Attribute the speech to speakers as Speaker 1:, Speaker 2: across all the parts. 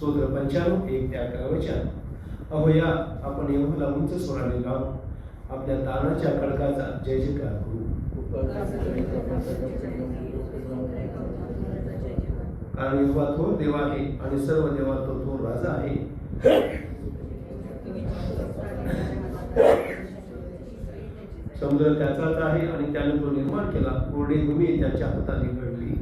Speaker 1: सूत्र पंच्याण्णव एक ते अकरा वचन. आपण यहोला उंच स्वराने गाव आपल्या तानाच्या खडकाचा जय जयकार करू. कारण युवा थोर देव आहे आणि सर्व देवा तो थोर राजा आहे. समुद्र त्याचाच आहे आणि त्याने तो निर्माण केला. कोरडी भूमी त्याच्या हाताने घडली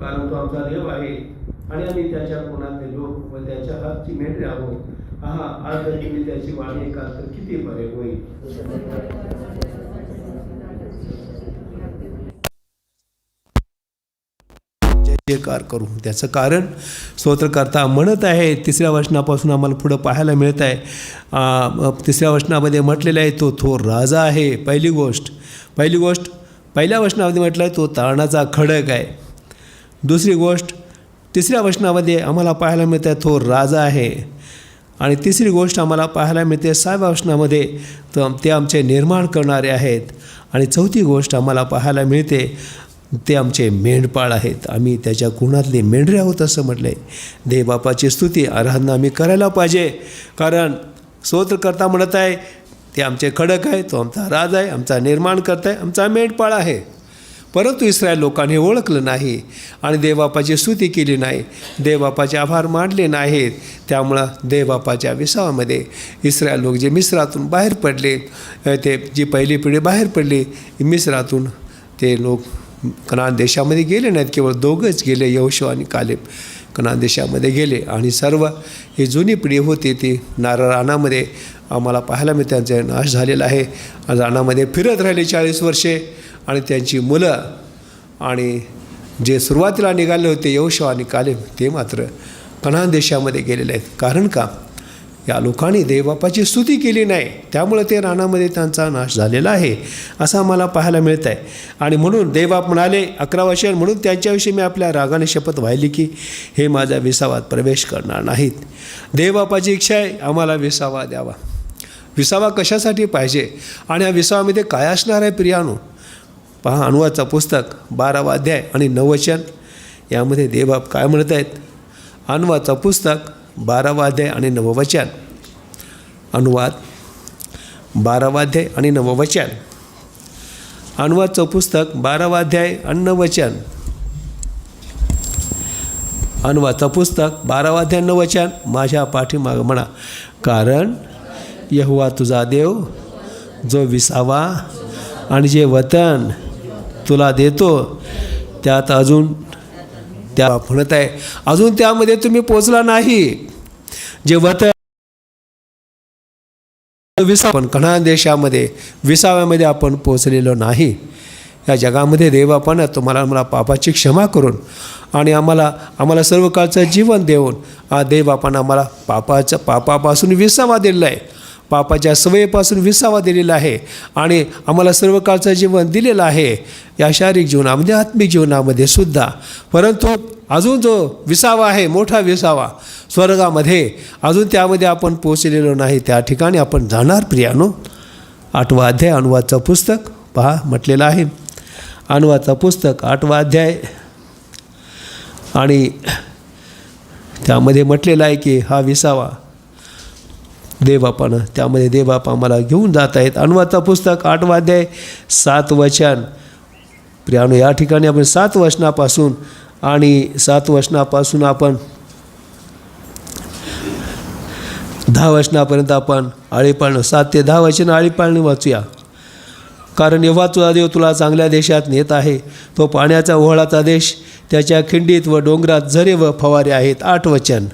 Speaker 1: कारण तो आमचा देव आहे. आणि आम्ही त्याच्या कोणातले लोक व त्याच्या हातची मेंढरे आहोत. आहा आज जर तुम्ही त्याची वाणी ऐकाल तर किती बरे होईल.
Speaker 2: जय जयकार करू त्याचं कारण स्तोत्रकर्ता म्हणत आहे तिसऱ्या वचनापासून आम्हाला पुढं पाहायला मिळत आहे. तिसऱ्या वचनामध्ये म्हटलेलं आहे तो थोर राजा आहे. पहिली गोष्ट पहिली गोष्ट पहिल्या वचनामध्ये म्हटलं आहे तो तारणाचा खडक आहे. दुसरी गोष्ट तिसऱ्या वचनामध्ये आम्हाला पाहायला मिळते तो राजा आहे. आणि तिसरी गोष्ट आम्हाला पाहायला मिळते सहाव्या वचनामध्ये तर ते आमचे निर्माण करणारे आहेत. आणि चौथी गोष्ट आम्हाला पाहायला मिळते ते आमचे मेंढपाळ आहेत. आम्ही त्याच्या गुणातले मेंढरे आहोत असं म्हटलं आहे देवबापाची स्तुती आराधना आम्ही करायला पाहिजे. कारण स्तोत्रकर्ता म्हणत आहे ते आमचे खडक आहे तो आमचा राज आहे आमचा निर्माण करता आहे आमचा मेंढपाळ आहे. परंतु इस्रायल लोकांनी ओळखलं नाही आणि देवबापाची स्तुती केली नाही. देवबापाचे आभार मानले नाहीत. त्यामुळं देवबापाच्या विसावामध्ये इस्रायल लोक जे मिस्रातून बाहेर पडले ते जी पहिली पिढी बाहेर पडली मिस्रातून ते लोक कनान देशामध्ये गेले नाहीत. केवळ दोघंच गेले यवशो आणि कालेब कनान देशामध्ये गेले. आणि सर्व ही जुनी पिढी होती ती नारळ रानामध्ये आम्हाला पाहायला मिळते. त्यांचा नाश झालेला आहे. रानामध्ये फिरत राहिले चाळीस वर्षे. आणि त्यांची मुलं आणि जे सुरुवातीला निघाले होते यवशव आणि कालेम ते मात्र कनान देशामध्ये गेलेले आहेत. कारण का? या लोकांनी देवबापाची स्तुती केली नाही. त्यामुळे ते रानामध्ये त्यांचा नाश झालेला आहे असं आम्हाला पाहायला मिळत आहे आणि म्हणून देवबाप म्हणाले अकरा वर्षां म्हणून त्यांच्याविषयी मी आपल्या रागाने शपथ वाहिली की हे माझ्या विसावात प्रवेश करणार नाहीत. देवबापाची इच्छा आहे आम्हाला विसावा द्यावा. विसावा कशासाठी पाहिजे? आणि या विसावामध्ये काय असणार आहे प्रियानो? पहा अनुवादचं पुस्तक बारावा अध्याय आणि नववचन. यामध्ये देवबाप काय म्हणत आहेत? अनुवादचं पुस्तक बारावा अध्याय आणि नववचन. अनुवाद बारावा अध्याय आणि नववचन. अनुवादचं पुस्तक बारावा अध्याय आणि नववचन. अनुवादचं पुस्तक बारावा अध्याय नववचन. माझ्या पाठीमाग म्हणा. कारण यहुवा तुझा देव जो विसावा आणि जे वतन तुला देतो. त्यात अजून त्या म्हणत आहे अजून त्यामध्ये तुम्ही पोचला नाही. जे तर विसा पण कणा देशामध्ये विसाव्यामध्ये आपण पोचलेलो नाही. या जगामध्ये देव आपण तुम्हाला मला पापाची क्षमा करून आणि आम्हाला आम्हाला सर्व काळचं जीवन देऊन हा देव आपण आम्हाला पापाचं पापापासून विसावा दिलेला आहे पापाच्या सवयीपासून विसावा दिलेला आहे आणि आम्हाला सर्व काळचं जीवन दिलेलं आहे. या शारीरिक जीवनामध्ये आत्मिक जीवनामध्ये सुद्धा. परंतु अजून जो विसावा आहे मोठा विसावा स्वर्गामध्ये अजून त्यामध्ये आपण पोचलेलो नाही. त्या ठिकाणी आपण जाणार प्रियानो. आठवा अध्याय अनुवादचं पुस्तक पहा म्हटलेलं आहे. अनुवादचं पुस्तक आठवा अध्याय. आणि त्यामध्ये म्हटलेलं आहे की हा विसावा देवबापानं त्यामध्ये देवबाप आम्हाला घेऊन जात आहेत. अनुवादचं पुस्तक आठ अध्याय सात वचन. प्रियानो या ठिकाणी आपण सात वचनापासून आणि सात वचनापासून आपण दहा वचनापर्यंत आपण आळीपाळणं सात ते दहा वचन आळीपाळणी वाचूया. कारण जेव्हा तुझा देव तुला चांगल्या देशात नेत आहे. तो पाण्याचा ओहळाचा देश त्याच्या खिंडीत व डोंगरात झरे व फवारे आहेत. आठ वचन.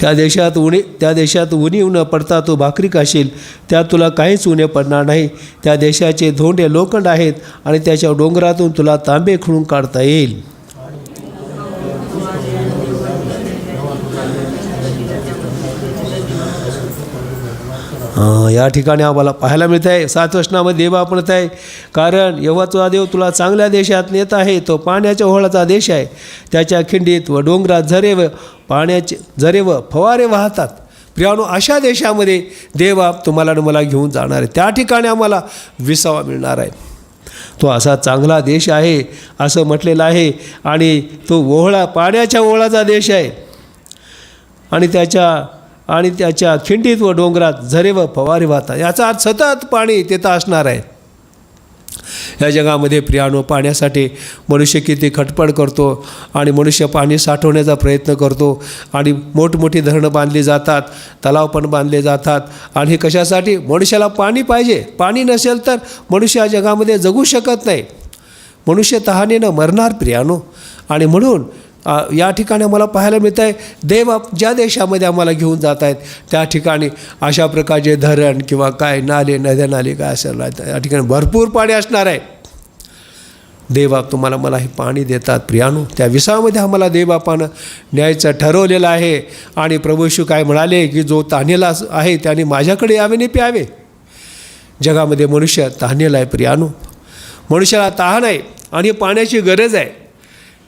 Speaker 2: त्या देशात उणे त्या देशात उणी न पडता तू भाकरी खाशील त्यात तुला काहीच उणे पडणार नाही. त्या देशाचे धोंडे लोखंड आहेत आणि त्याच्या डोंगरातून तुला तांबे खुळून काढता येईल. या ठिकाणी आम्हाला पाहायला मिळत आहे सात वचनामध्ये देवा म्हणत आहे. कारण यव्हाचा देव तुला चांगल्या देशात नेत आहे. तो पाण्याच्या ओहळाचा देश आहे. त्याच्या खिंडीत व डोंगरात झरे व पाण्याचे झरे व फवारे वाहतात. प्रियानो अशा देशामध्ये देवा तुम्हाला आणि मला घेऊन जाणार आहे. त्या ठिकाणी आम्हाला विसावा मिळणार आहे. तो असा चांगला देश आहे असं म्हटलेलं आहे. आणि तो ओहळा पाण्याच्या ओहळाचा देश आहे. आणि त्याच्या आणि त्याच्या खिंडीत व डोंगरात झरे व फवारे वाहतात. याचा अर्थ सतत पाणी तिथं असणार आहे. या जगामध्ये प्रियाणू पाण्यासाठी मनुष्य किती खटपट करतो आणि मनुष्य पाणी साठवण्याचा प्रयत्न करतो आणि मोठमोठी धरणं बांधली जातात तलाव पण बांधले जातात आणि हे कशासाठी? मनुष्याला पाणी पाहिजे. पाणी नसेल तर मनुष्य या जगामध्ये जगू शकत नाही. मनुष्य तहानेनं मरणार प्रियानो. आणि म्हणून या ठिकाणी आम्हाला पाहायला मिळत आहे. देव ज्या देशामध्ये आम्हाला घेऊन जात आहेत त्या ठिकाणी अशा प्रकारचे धरण किंवा काय नाले नद्या नाले काय असेल या ठिकाणी भरपूर पाणी असणार आहे. देवा तुम्हाला मला हे पाणी देतात प्रियानो. त्या विसामध्ये आम्हाला देवबापानं न्यायचं ठरवलेलं आहे. आणि प्रभूशू काय म्हणाले की जो तान्हेला आहे त्याने माझ्याकडे यावे आणि प्यावे. जगामध्ये मनुष्य तान्हेला आहे प्रियानो. मनुष्याला तहान आहे आणि पाण्याची गरज आहे.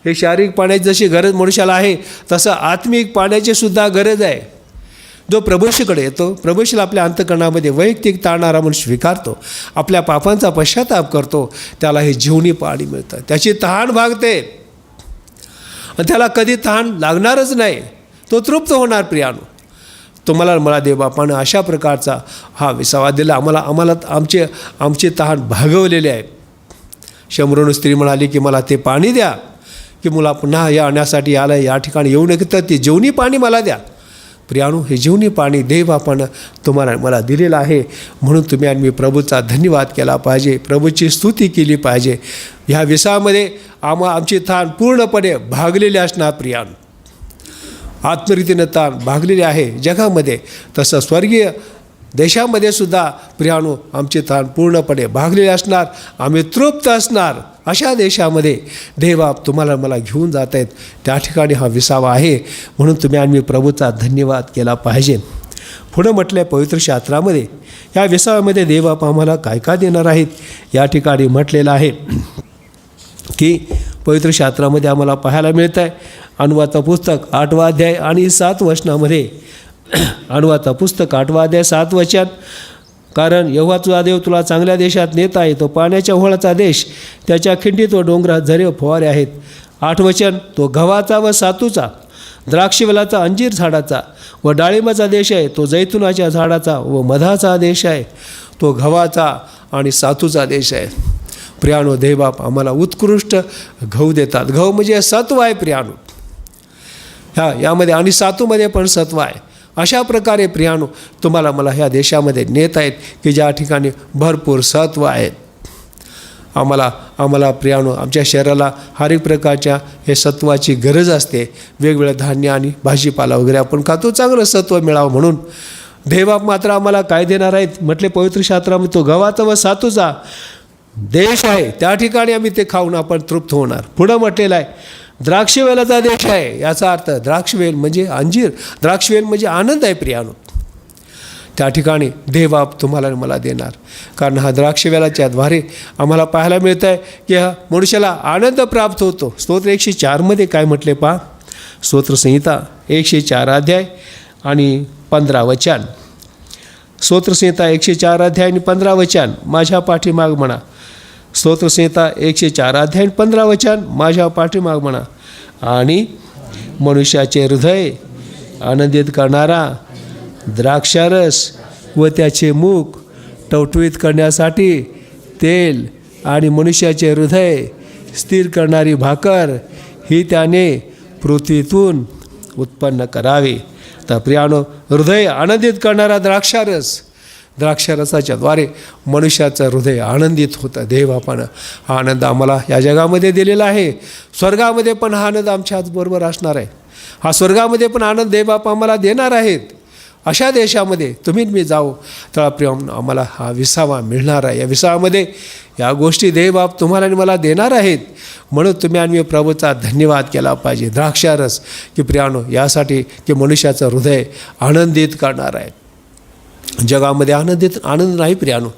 Speaker 2: हे शारीरिक पाण्याची जशी गरज मनुष्याला आहे तसं आत्मिक पाण्याची सुद्धा गरज आहे. जो प्रभूशीकडे येतो प्रभूशीला आपल्या अंतकरणामध्ये वैयक्तिक ताणारा म्हणून स्वीकारतो आपल्या पापांचा पश्चाताप करतो त्याला हे जीवनी पाणी मिळतं. त्याची तहान भागते. आणि त्याला कधी तहान लागणारच नाही. तो तृप्त होणार प्रियानो. तुम्हाला मला देवबापानं अशा प्रकारचा हा विसावा दिला. आम्हाला आम्हाला आमचे आमचे तहान भागवलेले आहे. शंभरून स्त्री म्हणाली की मला ते पाणी द्या. की मुला पुन्हा या आणण्यासाठी आलं या ठिकाणी येऊ नये. तर ते जेवणी पाणी मला द्या. प्रियाणू हे जीवनी पाणी देव आपण तुम्हाला मला दिलेलं आहे. म्हणून तुम्ही आणि मी प्रभूचा धन्यवाद केला पाहिजे. प्रभूची स्तुती केली पाहिजे. ह्या विसामध्ये आम्हा आमची ताण पूर्णपणे भागलेली असणार प्रियाणू आत्मरीतीनं ताण भागलेले आहे जगामध्ये. तसं स्वर्गीय देशामध्ये सुद्धा प्रियाणू आमचे ताण पूर्णपणे भागलेले असणार आम्ही तृप्त असणार अशा देशामध्ये देवबाप तुम्हाला मला घेऊन जात आहेत. त्या ठिकाणी हा विसावा आहे. म्हणून तुम्ही आम्ही प्रभूचा धन्यवाद केला पाहिजे. पुढं म्हटलं पवित्र शास्त्रामध्ये या विसाव्यामध्ये देवबाप आम्हाला काय काय देणार आहेत? या ठिकाणी म्हटलेलं आहे की पवित्र शास्त्रामध्ये आम्हाला पाहायला मिळतं आहे अनुवाचं पुस्तक आठवा अध्याय आणि सात वचनामध्ये अनुवाचा पुस्तक आठवा अध्याय सात वचन. कारण यव्हा तुझा देव तुला चांगल्या देशात नेता येतो पाण्याच्या ओहळाचा देश त्याच्या खिंडीत व डोंगरात झरे व फवारे आहेत. आठवचन तो गव्हाचा व सातूचा द्राक्षवेलाचा अंजीर झाडाचा व डाळिंबाचा देश आहे तो जैतुनाच्या झाडाचा व मधाचा देश आहे. तो गव्हाचा आणि सातूचा देश आहे. प्रियाणू देवबाप आम्हाला उत्कृष्ट गहू देतात. घऊ म्हणजे सत्व आहे प्रियाणू ह्या यामध्ये आणि सातूमध्ये पण सत्व आहे. अशा प्रकारे प्रियाणू तुम्हाला मला ह्या देशामध्ये नेत आहेत की ज्या ठिकाणी भरपूर सत्व आहेत. आम्हाला आम्हाला प्रियाणू आमच्या शरीराला हर एक प्रकारच्या हे सत्वाची गरज असते. वेगवेगळं धान्य आणि भाजीपाला वगैरे आपण खातो चांगलं सत्व मिळावं म्हणून. देवबाप मात्र आम्हाला काय देणार आहेत? म्हटले पवित्र शास्त्रामध्ये तो गव्हाचा व सातूचा देश आहे त्या ठिकाणी आम्ही ते खाऊन आपण तृप्त होणार. पुढं म्हटलेलं आहे द्राक्षवेलाचा देश आहे याचा अर्थ द्राक्षवेल म्हणजे अंजीर द्राक्षवेल म्हणजे आनंद आहे प्रियानो. त्या ठिकाणी देवबाप तुम्हाला मला देणार. कारण हा द्राक्षवेलाच्या द्वारे आम्हाला पाहायला मिळतं आहे की हा मनुष्याला आनंद प्राप्त होतो. स्तोत्र एकशे चारमध्ये काय म्हटले पहा? स्तोत्रसंहिता एकशे चार अध्याय आणि पंधरा वचन. स्तोत्रसंहिता एकशे चार अध्याय आणि पंधरा वचन. माझ्या पाठीमाग म्हणा. स्तोत्रसंहिता एकशे चार अध्याय पंधरा वचन माझ्या पाठीमाग म्हणा आणि मनुष्याचे हृदय आनंदित करणारा द्राक्षारस व त्याचे मुख टवटवीत करण्यासाठी तेल आणि मनुष्याचे हृदय स्थिर करणारी भाकर ही त्याने पृथ्वीतून उत्पन्न करावी. तर प्रियानो हृदय आनंदित करणारा द्राक्षारस द्राक्षरसाच्याद्वारे मनुष्याचं हृदय आनंदित होतं. देवबापानं हा आनंद आम्हाला या जगामध्ये दिलेला आहे. स्वर्गामध्ये पण हा आनंद आमच्याचबरोबर असणार आहे. हा स्वर्गामध्ये पण आनंद देवबाप आम्हाला देणार आहेत. अशा देशामध्ये तुम्ही मी जाऊ तर आम्हाला हा विसावा मिळणार आहे. या विसावामध्ये या गोष्टी देवबाप तुम्हाला आणि मला देणार आहेत. म्हणून तुम्ही आणि मी प्रभूचा धन्यवाद केला पाहिजे. द्राक्षारस की प्रियानो यासाठी की मनुष्याचं हृदय आनंदित करणार आहे जगामध्ये आनंदित आनंद नाही प्रियानो.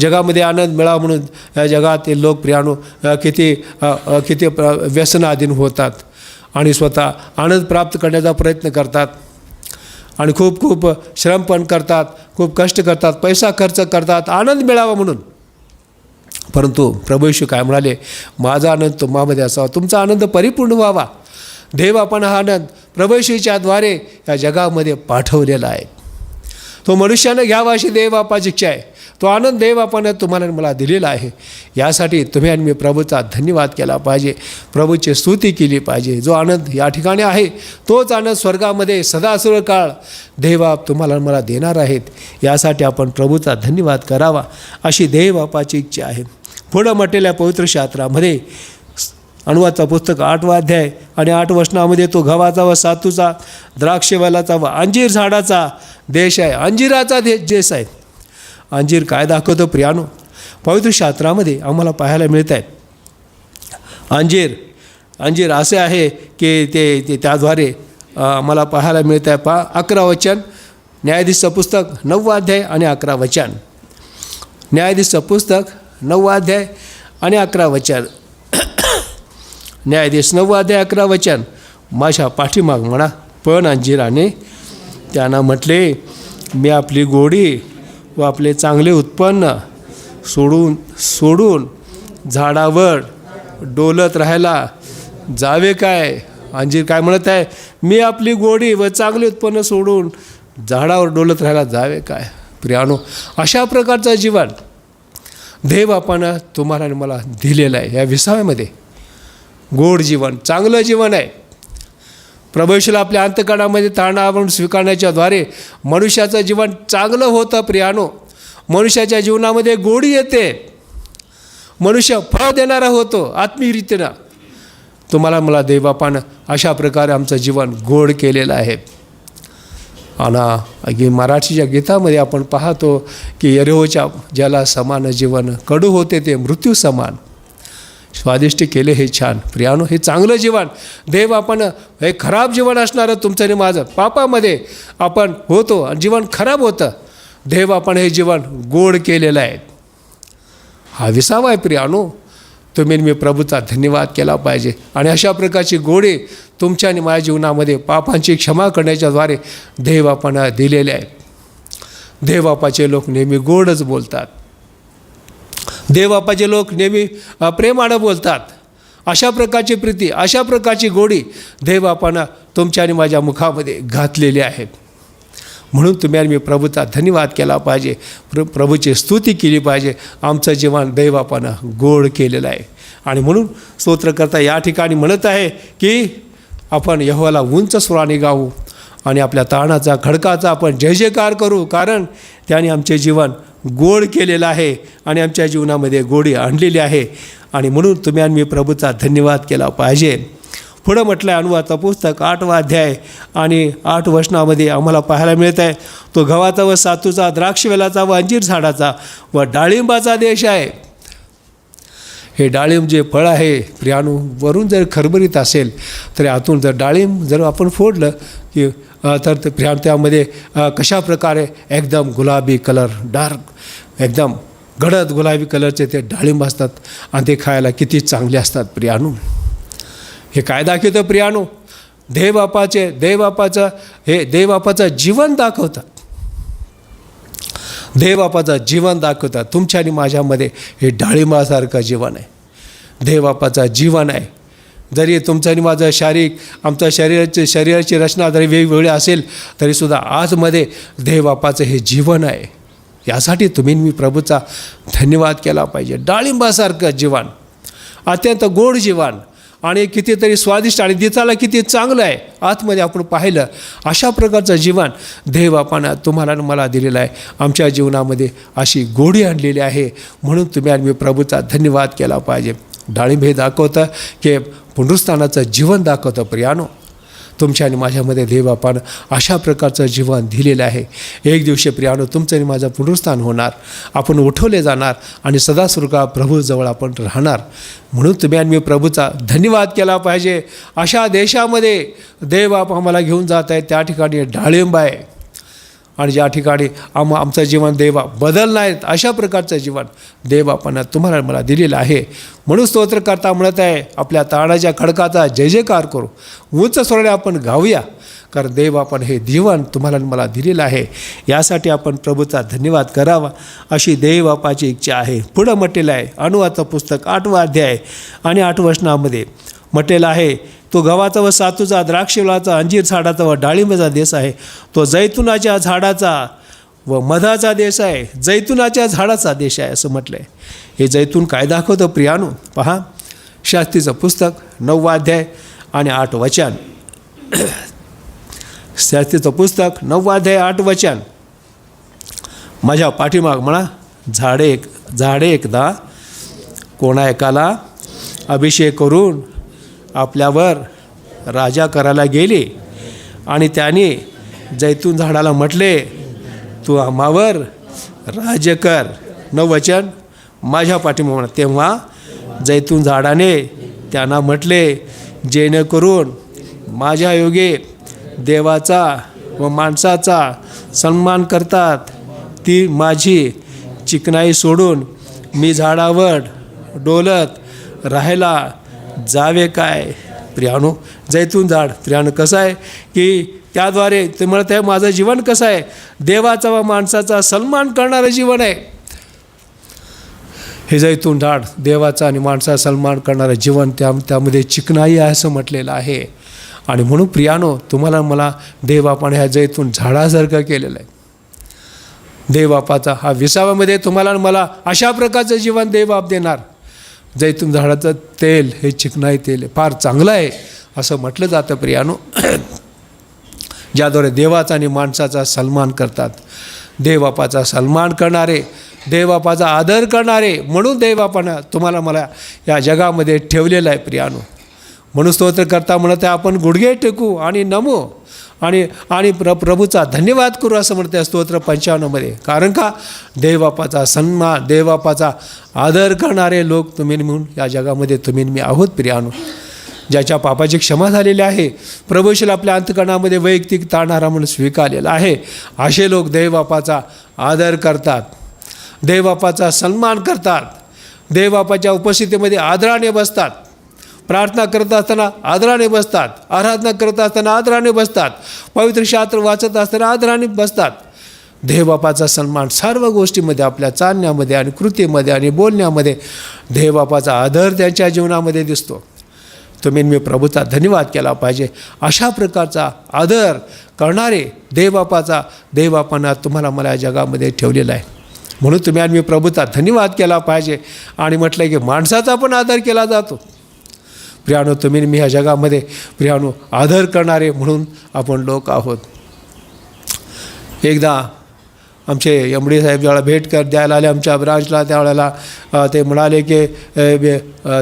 Speaker 2: जगामध्ये आनंद मिळावा म्हणून या जगातील लोक प्रियानो किती किती प्र- व्यसनाधीन होतात आणि स्वतः आनंद प्राप्त करण्याचा प्रयत्न करतात आणि खूप खूप श्रम पण करतात खूप कष्ट करतात पैसा खर्च करतात आनंद मिळावा म्हणून. परंतु प्रभू काय म्हणाले माझा आनंद तुम्हामध्ये असावा तुमचा आनंद परिपूर्ण व्हावा. देव आपण हा आनंद प्रभू द्वारे या जगामध्ये पाठवलेला आहे. तो मनुष्यानं घ्यावा अशी देवबापाची इच्छा आहे. तो आनंद देवबापानं तुम्हाला मला दिलेला आहे. यासाठी तुम्ही आणि मी प्रभूचा धन्यवाद केला पाहिजे. प्रभूची स्तुती केली पाहिजे. जो आनंद या ठिकाणी आहे तोच आनंद स्वर्गामध्ये सदासुर काळ देवबाप तुम्हाला मला देणार आहेत. यासाठी आपण प्रभूचा धन्यवाद करावा अशी देवबापाची इच्छा आहे. पुढं म्हटलेल्या पवित्र शास्त्रामध्ये अनुवादचा पुस्तक आठवा अध्याय आणि आठ वचनामध्ये तो गव्हाचा व सातूचा द्राक्षवेलाचा व अंजीर झाडाचा देश आहे. अंजिराचा देश देश आहे. अंजीर काय दाखवतो प्रियानो? पवित्र शास्त्रामध्ये आम्हाला पाहायला मिळत आहे अंजीर अंजीर असे आहे की ते ते त्याद्वारे आम्हाला पाहायला मिळत आहे पा अकरा वचन न्यायाधीशचं पुस्तक नववा अध्याय आणि अकरा वचन. न्यायाधीशचं पुस्तक नववा अध्याय आणि अकरा वचन. न्यायाधीश नववाद्या अध्याय अकरा वचन. माझ्या पाठीमाग म्हणा पण अंजिराने त्यांना म्हटले मी आपली गोडी व आपले चांगले उत्पन्न सोडून सोडून झाडावर डोलत राहायला जावे काय? अंजीर काय म्हणत आहे मी आपली गोडी व चांगले उत्पन्न सोडून झाडावर डोलत राहायला जावे काय? प्रियानो अशा प्रकारचं जीवन देव आपण तुम्हाला आणि मला दिलेलं आहे या विसाव्यामध्ये. गोड जीवन चांगलं जीवन आहे. प्रभूशीला आपल्या अंतकणामध्ये ताणावरून स्वीकारण्याच्याद्वारे मनुष्याचं जीवन चांगलं होतं प्रियानो. मनुष्याच्या जीवनामध्ये गोडी येते. मनुष्य फळ देणारा होतो आत्मीयरीतीनं. तुम्हाला मला देवबापानं अशा प्रकारे आमचं जीवन गोड केलेलं आहे. आणि मराठीच्या गीतामध्ये आपण पाहतो की यरेहोच्या ज्याला समान जीवन कडू होते ते मृत्यू समान. स्वादिष्ट केले हे छान. प्रियानो हे चांगलं जीवन. देव आपण हे खराब जीवन असणारं तुमचं आणि माझं. पापामध्ये आपण होतो आणि जीवन खराब होतं. देव आपण हे जीवन गोड केलेलं आहे. हा विसावा आहे प्रियानो. तुम्ही मी प्रभूचा धन्यवाद केला पाहिजे. आणि अशा प्रकारची गोडी तुमच्या आणि माझ्या जीवनामध्ये पापांची क्षमा करण्याच्याद्वारे देव आपण दिलेले आहेत. देवबापाचे लोक नेहमी गोडच बोलतात. देवबापाचे लोक नेहमी प्रेमानं बोलतात. अशा प्रकारची प्रीती अशा प्रकारची गोडी देवबापानं तुमच्या आणि माझ्या मुखामध्ये घातलेली आहे. म्हणून तुम्ही आणि मी प्रभूचा धन्यवाद केला पाहिजे. प्र प्रभूची स्तुती केली पाहिजे. आमचं जीवन दैवापानं गोड केलेलं आहे. आणि म्हणून स्तोत्रकर्ता या ठिकाणी म्हणत आहे की आपण यहोवाला उंच सुराने गाऊ. आणि आपल्या ताणाचा खडकाचा आपण जय जयकार करू. कारण त्याने आमचे जीवन गोड केलेलं आहे आणि आमच्या जीवनामध्ये गोडी आणलेली आहे. आणि म्हणून तुम्ही आणि मी प्रभूचा धन्यवाद केला पाहिजे. पुढं म्हटलं आहे अनुवादचं पुस्तक आठवा अध्याय. आणि आठ वचनामध्ये आम्हाला पाहायला मिळत आहे तो गव्हाचा व सातूचा द्राक्षवेलाचा व अंजीर झाडाचा व डाळिंबाचा देश आहे. हे डाळिंब जे फळ आहे प्रियाणू वरून जर खरबरीत असेल तर आतून जर डाळिंब जर आपण फोडलं की तर ते त्यामध्ये कशा प्रकारे एकदम गुलाबी कलर डार्क एकदम गडद गुलाबी कलरचे ते डाळिंब असतात आणि ते खायला किती चांगले असतात प्रियाणू हे काय दाखवतं प्रियाणू देवबापाचे देवबापाचं हे देवबापाचं जीवन दाखवतात. देवबापाचं जीवन दाखवतात. तुमच्या आणि माझ्यामध्ये हे डाळिंबासारखं जीवन आहे. देवबापाचं जीवन आहे. जरी तुमचं आणि माझं शारीरिक आमचं शरीराची शरीराची रचना जरी वेगवेगळी असेल तरीसुद्धा आजमध्ये देवबापाचं हे जीवन आहे. यासाठी तुम्ही मी प्रभूचा धन्यवाद केला पाहिजे. डाळिंबासारखं जीवन अत्यंत गोड जीवन आणि कितीतरी स्वादिष्ट आणि दिसायला किती चांगलं आहे आतमध्ये आपण पाहिलं अशा प्रकारचं जीवन देवबापानं तुम्हाला मला दिलेलं आहे. आमच्या जीवनामध्ये अशी गोडी आणलेली आहे. म्हणून तुम्ही आणि मी प्रभूचा धन्यवाद केला पाहिजे. डाळिंब हे दाखवतं की पुनरुस्थानाचं जीवन दाखवतं प्रियानो. तुमच्या आणि माझ्यामध्ये देवापानं अशा प्रकारचं जीवन दिलेलं आहे. एक दिवशी प्रियानो तुमचं आणि माझं पुनरुस्थान होणार. आपण उठवले जाणार आणि सदा सुरका प्रभूजवळ आपण राहणार. म्हणून तुम्ही आणि मी प्रभूचा धन्यवाद केला पाहिजे. अशा देशामध्ये देव आप आम्हाला घेऊन जात आहे त्या ठिकाणी डाळिंब आहे. आणि ज्या ठिकाणी आम आमचं जीवन देवा बदलणार आहेत अशा प्रकारचं जीवन देवापणा तुम्हाला मला दिलेलं आहे. म्हणून स्तोत्र करता म्हणत आहे आपल्या ताणाच्या खडकाचा जय जयकार करू. उंच स्वराने आपण गाऊया कारण देव आपण हे जीवन तुम्हाला मला दिलेलं आहे. यासाठी आपण प्रभूचा धन्यवाद करावा अशी देवबापाची इच्छा आहे. पुढं म्हटलेलं आहे अनुवाचं पुस्तक आठवा अध्याय आणि आठ वचनामध्ये म्हटलेलं आहे तो गव्हाचा व सातूचा द्राक्षवलाचा अंजीर झाडाचा व डाळिंबाचा देश आहे. तो जैतुनाच्या झाडाचा व मधाचा देश आहे. जैतुनाच्या झाडाचा देश आहे असं म्हटलं आहे हे जैतून काय दाखवतं प्रियानू? पहा. शास्त्रीचं पुस्तक नववाध्याय आणि आठ वचन. शास्त्रीचं पुस्तक नववाध्याय आठ वचन. माझ्या पाठीमाग म्हणा झाडे एक झाडे एकदा कोणा एकाला अभिषेक करून आपल्यावर राजा करायला गेले. आणि त्याने जैतून झाडाला म्हटले तू आम्हावर राज्य कर. नवचन माझ्या पाठिंबा म्हणा तेव्हा जैतून झाडाने त्यांना म्हटले जेणेकरून माझ्या योगे देवाचा व माणसाचा सन्मान करतात ती माझी चिकनाई सोडून मी झाडावर डोलत राहायला जावे काय? प्रियानो जैतून झाड. प्रियानो कसं आहे की त्याद्वारे ते म्हणत आहे माझं जीवन कसं आहे? देवाचा व माणसाचा सन्मान करणारं जीवन आहे. हे जैतून झाड देवाचा आणि माणसाचा सन्मान करणारं जीवन त्या त्यामध्ये चिकनाई आहे असं म्हटलेलं आहे. आणि म्हणून प्रियानो तुम्हाला मला देवबापाने ह्या जैतून झाडासारखं केलेलं आहे. देवबापाचा हा विसाव्यामध्ये तुम्हाला मला अशा प्रकारचं जीवन देवबाप देणार. जैतून झाडाचं तेल हे चिकनाई तेल फार चांगलं आहे असं म्हटलं जातं प्रियानो. ज्याद्वारे देवाचा आणि माणसाचा सन्मान करतात. देवबापाचा सन्मान करणारे देवबापाचा आदर करणारे म्हणून देवबापानं तुम्हाला मला या जगामध्ये ठेवलेलं आहे प्रियानो. म्हणून स्तोत्र करता म्हणत आहे आपण गुडघे टेकू आणि नमो. आणि आणि प्र प्रभूचा धन्यवाद करू असं म्हणते स्तोत्र पंचावन्नमध्ये कारण का? देवबापाचा सन्मान देवबापाचा आदर करणारे लोक तुम्ही म्हणून या जगामध्ये तुम्ही मी आहोत प्रियानो. ज्याच्या पापाची क्षमा झालेली आहे प्रभूशील आपल्या अंतकरणामध्ये वैयक्तिक ताणारा म्हणून स्वीकारलेला आहे असे लोक देवबापाचा आदर करतात. देवबापाचा सन्मान करतात. देवबापाच्या उपस्थितीमध्ये आदराने बसतात. प्रार्थना करत असताना आदराने बसतात. आराधना करत असताना आदराने बसतात. पवित्र शास्त्र वाचत असताना आदराने बसतात. देवबापाचा सन्मान सर्व गोष्टीमध्ये आपल्या चालण्यामध्ये आणि कृतीमध्ये आणि बोलण्यामध्ये देवबापाचा आदर त्यांच्या जीवनामध्ये दिसतो. तुम्ही मी प्रभूचा धन्यवाद केला पाहिजे. अशा प्रकारचा आदर करणारे देवबापाचा देवबापांना तुम्हाला मला या जगामध्ये ठेवलेला आहे. म्हणून तुम्ही आणि मी प्रभूचा धन्यवाद केला पाहिजे. आणि म्हटलं की माणसाचा पण आदर केला जातो. प्रियानो तुम्ही मी ह्या जगामध्ये प्रियानो आदर करणारे म्हणून आपण लोक आहोत. एकदा आमचे एमडी साहेब ज्यावेळेला भेट कर द्यायला आले आमच्या ब्रांचला त्यावेळेला ते म्हणाले की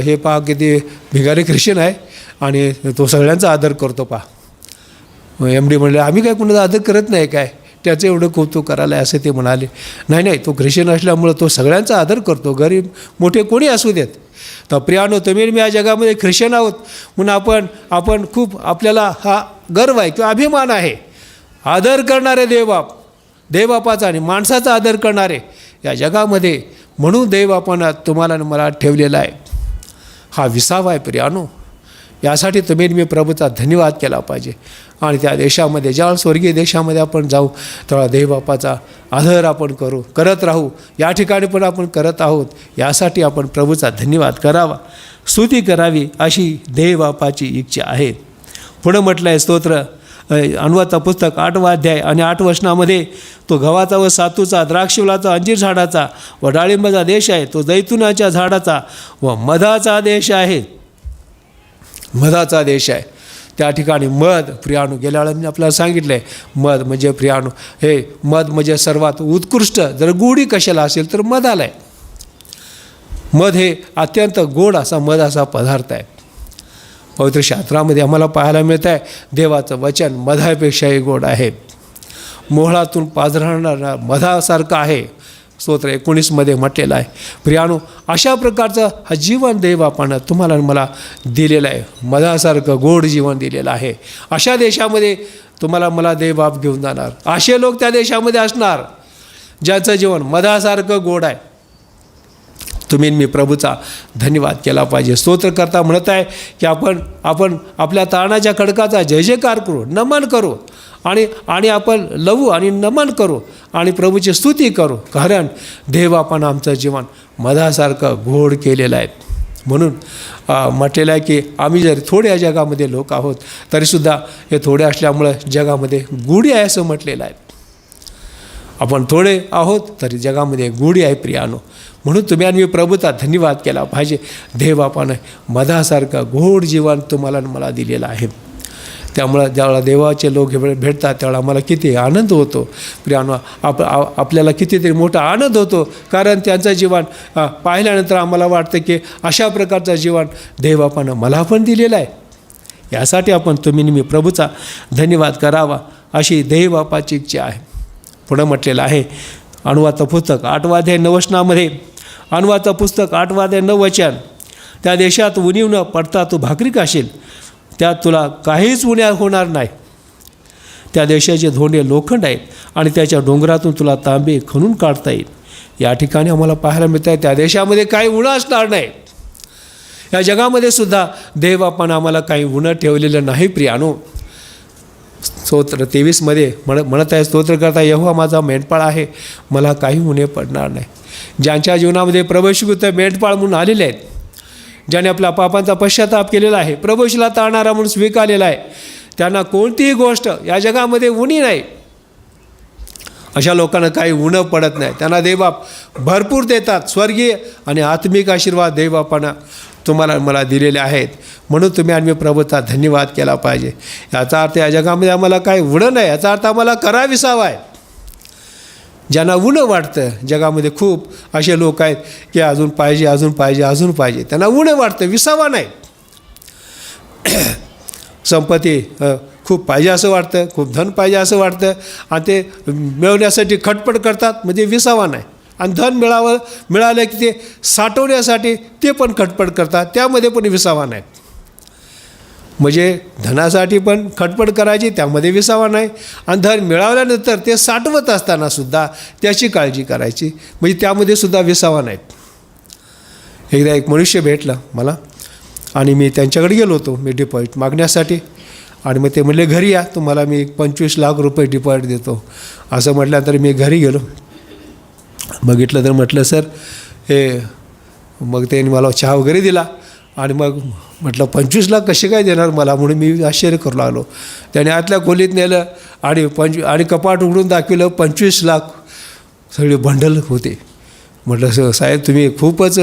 Speaker 2: हे पहा किती भिगारी ख्रिश्चन आहे आणि तो सगळ्यांचा आदर करतो पहा. एम डी म्हणले आम्ही काय कुणाचा आदर करत नाही काय? त्याचं एवढं कौतुक करायला आहे असं ते म्हणाले. नाही नाही तो ख्रिश्चन असल्यामुळं तो सगळ्यांचा आदर करतो. गरीब मोठे कोणी असू देत? तर प्रियानो तुम्ही मी या जगामध्ये ख्रिश्चन आहोत म्हणून आपण आपण खूप आपल्याला हा गर्व आहे किंवा अभिमान आहे. आदर करणारे देवबाप देवबापाचा आणि माणसाचा आदर करणारे या जगामध्ये म्हणून देवबापानं तुम्हाला मला ठेवलेला आहे. हा विसावा आहे प्रियानो. यासाठी तुम्ही मी प्रभूचा धन्यवाद केला पाहिजे. आणि त्या देशामध्ये ज्या स्वर्गीय देशामध्ये आपण जाऊ तेव्हा देवबापाचा आदर आपण करू करत राहू. या ठिकाणी पण आपण करत आहोत. यासाठी आपण प्रभूचा धन्यवाद करावा. स्तुती करावी अशी देवबापाची इच्छा आहे. पुढं म्हटलं आहे स्तोत्र अनुवाचा पुस्तक आठवा अध्याय आणि आठ वचनामध्ये तो गव्हाचा व सातूचा द्राक्षवलाचा अंजीर झाडाचा व डाळिंबाचा देश आहे. तो जैतुनाच्या झाडाचा व मधाचा देश आहे. मधाचा देश आहे. त्या ठिकाणी मध प्रियाणू गेल्या वेळेला मी आपल्याला सांगितलं आहे मध म्हणजे प्रियाणू हे मध म्हणजे सर्वात उत्कृष्ट जर गोडी कशाला असेल तर मधाला आहे. मध हे अत्यंत गोड असा मध असा पदार्थ आहे. पवित्र शास्त्रामध्ये आम्हाला पाहायला मिळत आहे देवाचं वचन मधापेक्षाही गोड आहे. मोहळातून पाझरणारा मधासारखं आहे. स्तोत्र एकोणीसमध्ये म्हटलेलं आहे. प्रियाणू अशा प्रकारचं हा जीवन देव तुम्हाला मला दिलेलं आहे. मधासारखं गोड जीवन दिलेलं आहे. अशा देशामध्ये तुम्हाला मला देवबाप घेऊन जाणार. असे लोक त्या देशामध्ये असणार ज्याचं जीवन मधासारखं गोड आहे. तुम्ही मी प्रभूचा धन्यवाद केला पाहिजे. स्तोत्रकर्ता म्हणत आहे की आपण आपण आपल्या ताणाच्या खडकाचा जय जयकार करू नमन करू. आणि आणि आपण लवू आणि नमन करू आणि प्रभूची स्तुती करू. कारण देव आपण आमचं जीवन मधासारखं गोड केलेलं आहे. म्हणून म्हटलेलं आहे की आम्ही जर थोड्या जगामध्ये लोक आहोत तरीसुद्धा हे थोडे असल्यामुळं जगामध्ये गुढी आहे असं म्हटलेलं आहे. आपण थोडे आहोत तरी जगामध्ये गुढी आहे प्रियानो. म्हणून तुम्ही आणि मी प्रभूचा धन्यवाद केला पाहिजे. देव आपण मधासारखं गोड जीवन तुम्हाला मला दिलेलं आहे. त्यामुळं ज्यावेळेला देवाचे लोक हे भेटतात त्यावेळेला आम्हाला किती आनंद होतो. प्रियानो आप आपल्याला कितीतरी मोठा आनंद होतो कारण त्यांचं जीवन पाहिल्यानंतर आम्हाला वाटतं की अशा प्रकारचं जीवन देव मला पण दिलेलं आहे. यासाठी आपण तुम्ही आणि मी प्रभूचा धन्यवाद करावा अशी देवबापाची इच्छा आहे. पुढं म्हटलेलं आहे अनुवाचं पुस्तक आठवाध्याय नवशनामध्ये अनुवाचं पुस्तक आठवाध्याय नववचन त्या देशात उणीव न पडता तू भाकरी काशील त्यात तुला काहीच उण्या होणार नाही. त्या देशाचे धोंडे लोखंड आहेत आणि त्याच्या डोंगरातून तुला तांबे खणून काढता येईल. या ठिकाणी आम्हाला पाहायला मिळतं आहे त्या देशामध्ये काही उणं असणार नाही. या जगामध्ये सुद्धा देव आपण आम्हाला काही उणं ठेवलेलं नाही प्रियानो. स्तोत्र तेवीसमध्ये म्हण म्हणत आहे स्तोत्र करता यहोवा माझा मेंढपाळ आहे मला काही उणे पडणार नाही. ज्यांच्या जीवनामध्ये प्रभूशीकृत मेंढपाळ म्हणून आलेले आहेत. ज्याने आपल्या पापांचा पश्चाताप केलेला आहे प्रभूशीला ताणारा म्हणून स्वीकारलेला आहे. त्यांना कोणतीही गोष्ट या जगामध्ये उणी नाही. अशा लोकांना काही उणं पडत नाही. त्यांना देवबाप भरपूर देतात स्वर्गीय आणि आत्मिक आशीर्वाद देवबापांना तुम्हाला मला दिलेले आहेत. म्हणून तुम्ही आम्ही प्रभूचा धन्यवाद केला पाहिजे. याचा अर्थ या जगामध्ये आम्हाला काही उणं नाही. याचा अर्थ आम्हाला कराविसावा आहे. ज्यांना उणं वाटतं जगामध्ये खूप असे लोक आहेत की अजून पाहिजे अजून पाहिजे अजून पाहिजे. त्यांना उणं वाटतं विसावा नाही. संपत्ती खूप पाहिजे असं वाटतं खूप धन पाहिजे असं वाटतं. आणि ते मिळवण्यासाठी खटपट करतात म्हणजे विसावा नाही. आणि धन मिळावं मिळालं की ते साठवण्यासाठी ते पण खटपट करतात त्यामध्ये पण विसावा नाही. म्हणजे धनासाठी पण खटपट करायची त्यामध्ये विसावा नाही. आणि धन मिळवल्यानंतर ते साठवत असताना सुद्धा त्याची काळजी करायची. म्हणजे त्यामध्ये सुद्धा विसावा नाही. एकदा एक मनुष्य भेटला मला आणि मी त्यांच्याकडे गेलो होतो मी डिपॉझिट मागण्यासाठी. आणि मग ते म्हणले घरी या तुम्हाला मी पंचवीस लाख रुपये डिपॉझिट देतो. असं म्हटल्यानंतर मी घरी गेलो. बघितलं तर म्हटलं सर हे मग त्यांनी मला चहा वगैरे दिला. आणि मग म्हटलं पंचवीस लाख कसे काय देणार मला? म्हणून मी आश्चर्य करू लागलो. त्याने आतल्या खोलीत नेलं आणि पंचवी आणि कपाट उघडून दाखवलं पंचवीस लाख सगळे बंडल होते. म्हटलं साहेब तुम्ही खूपच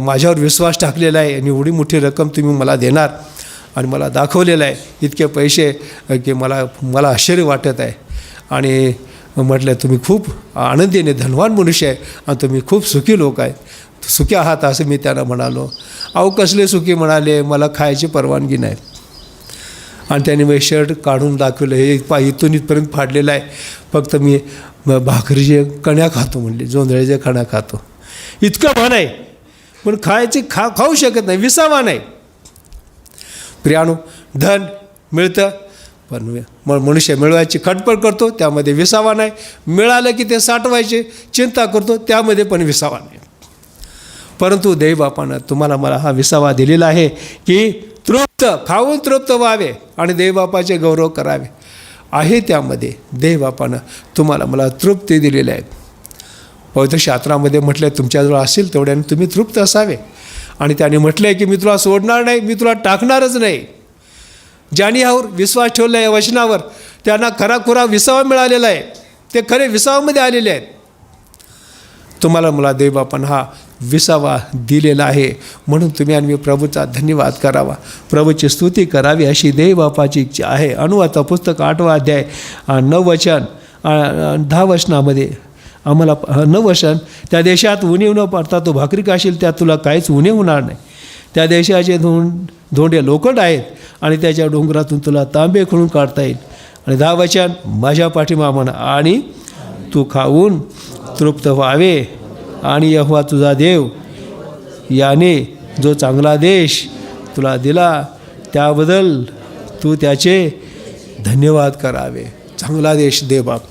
Speaker 2: माझ्यावर विश्वास टाकलेला आहे आणि एवढी मोठी रक्कम तुम्ही मला देणार आणि मला दाखवलेलं आहे. इतके पैसे की मला मला आश्चर्य वाटत आहे. आणि म्हटलं तुम्ही खूप आनंदीने धनवान मनुष्य आहे आणि तुम्ही खूप सुखी लोक आहेत. सुखी आहात असं मी त्यांना म्हणालो अहो कसले सुखी म्हणाले मला खायची परवानगी नाही. आणि त्याने मग शर्ट काढून दाखवलं हे पा इथून इथपर्यंत फाडलेलं आहे. फक्त मी भाकरीचे कण्या खातो म्हणले जोंधळ्याच्या कण्या खातो. इतकं भान आहे. पण खायचे खा खाऊ शकत नाही विसावा नाही. प्रियाणू धन मिळतं पण म मनुष्य मिळवायची खटपट करतो त्यामध्ये विसावा नाही. मिळालं की ते साठवायचे चिंता करतो त्यामध्ये पण विसावा नाही. परंतु देवबापानं तुम्हाला मला हा विसावा दिलेला आहे की तृप्त खाऊन तृप्त व्हावे आणि देवबापाचे गौरव करावे. आहे त्यामध्ये देवबापानं तुम्हाला मला तृप्ती दिलेली आहे. पवित्रशास्त्रामध्ये म्हटलं तुमच्याजवळ असेल तेवढ्याने तुम्ही तृप्त असावे. आणि त्याने म्हटलं की मी तुला सोडणार नाही मी तुला टाकणारच नाही. ज्यांनी ह्यावर विश्वास ठेवला आहे या वचनावर त्यांना खराखुरा विसावा मिळालेला आहे. ते खरे विसावामध्ये आलेले आहेत. तुम्हाला मला देवबापान हा विसावा दिलेला आहे. म्हणून तुम्ही आणि मी प्रभूचा धन्यवाद करावा. प्रभूची स्तुती करावी अशी देवबापाची इच्छा आहे. अनुवाचा पुस्तक आठवा अध्याय नववचन दहा वचनामध्ये आम्हाला नववचन त्या देशात उणीव न पडता तो भाकरी काशील त्यात तुला काहीच उणीव होणार नाही. त्या देशाचे धोंड धोंडे लोकड आहेत आणि त्याच्या डोंगरातून तुला तांबे खणून काढता येईल. आणि दहा वचन माझ्या पाठीमा म्हणा आणि तू खाऊन तृप्त व्हावे. आणि यहोवा तुझा देव याने जो चांगला देश तुला दिला त्याबद्दल तू त्याचे धन्यवाद करावे. चांगला देश दे बाप.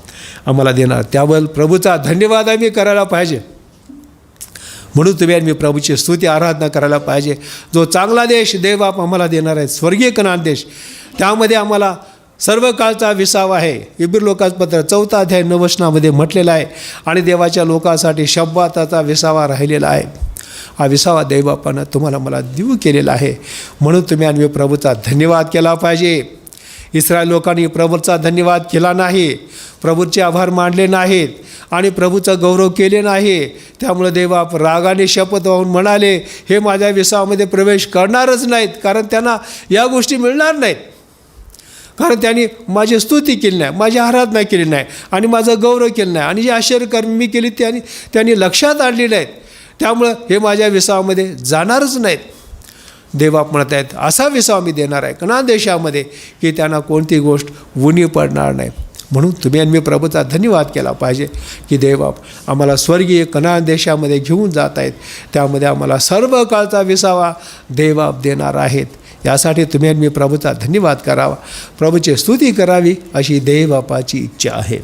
Speaker 2: आम्हाला देणार. त्याबद्दल प्रभूचा धन्यवाद आम्ही करायला पाहिजे. म्हणून तुम्ही आणि मी प्रभूची स्तुती आराधना करायला पाहिजे. जो चांगला देश देवबाप आम्हाला देणार आहे. स्वर्गीय कनान देश. त्यामध्ये आम्हाला सर्व काळचा विसावा आहे. इबीर लोकांपत्र चौथा अध्याय नवशनामध्ये म्हटलेला आहे. आणि देवाच्या लोकांसाठी शब्दाचा विसावा राहिलेला आहे. हा विसावा देवबापानं तुम्हाला मला देऊ केलेला आहे. म्हणून तुम्ही आणि प्रभूचा धन्यवाद केला पाहिजे. इस्रायल लोकांनी प्रभूचा धन्यवाद केला नाही. प्रभूचे आभार मानले नाहीत. आणि प्रभूचा गौरव केले नाही. त्यामुळे देवाप रागाने शपथ वाहून म्हणाले हे माझ्या विसावामध्ये प्रवेश करणारच नाहीत. कारण त्यांना या गोष्टी मिळणार नाहीत. कारण त्यांनी माझी स्तुती केली नाही माझी आराधना केली नाही आणि माझा गौरव केला नाही. आणि जे आश्चर्यकर्म मी केली त्यांनी त्यांनी लक्षात आणलेले आहेत. त्यामुळं हे माझ्या विसावामध्ये जाणारच नाहीत. देवाप म्हणत आहेत असा विसावा मी देणार आहे कणा देशामध्ये की त्यांना कोणती गोष्ट उणी पडणार नाही. म्हणून तुम्ही आणि मी प्रभूचा धन्यवाद केला पाहिजे की देवा आम्हाला स्वर्गीय कनान देशामध्ये घेऊन जात आहेत. त्यामध्ये आम्हाला सर्व काळचा विसावा देवाप देणार आहेत. यासाठी तुम्ही आणि मी प्रभूचा धन्यवाद करावा. प्रभूची स्तुती करावी अशी देवबापाची इच्छा आहे.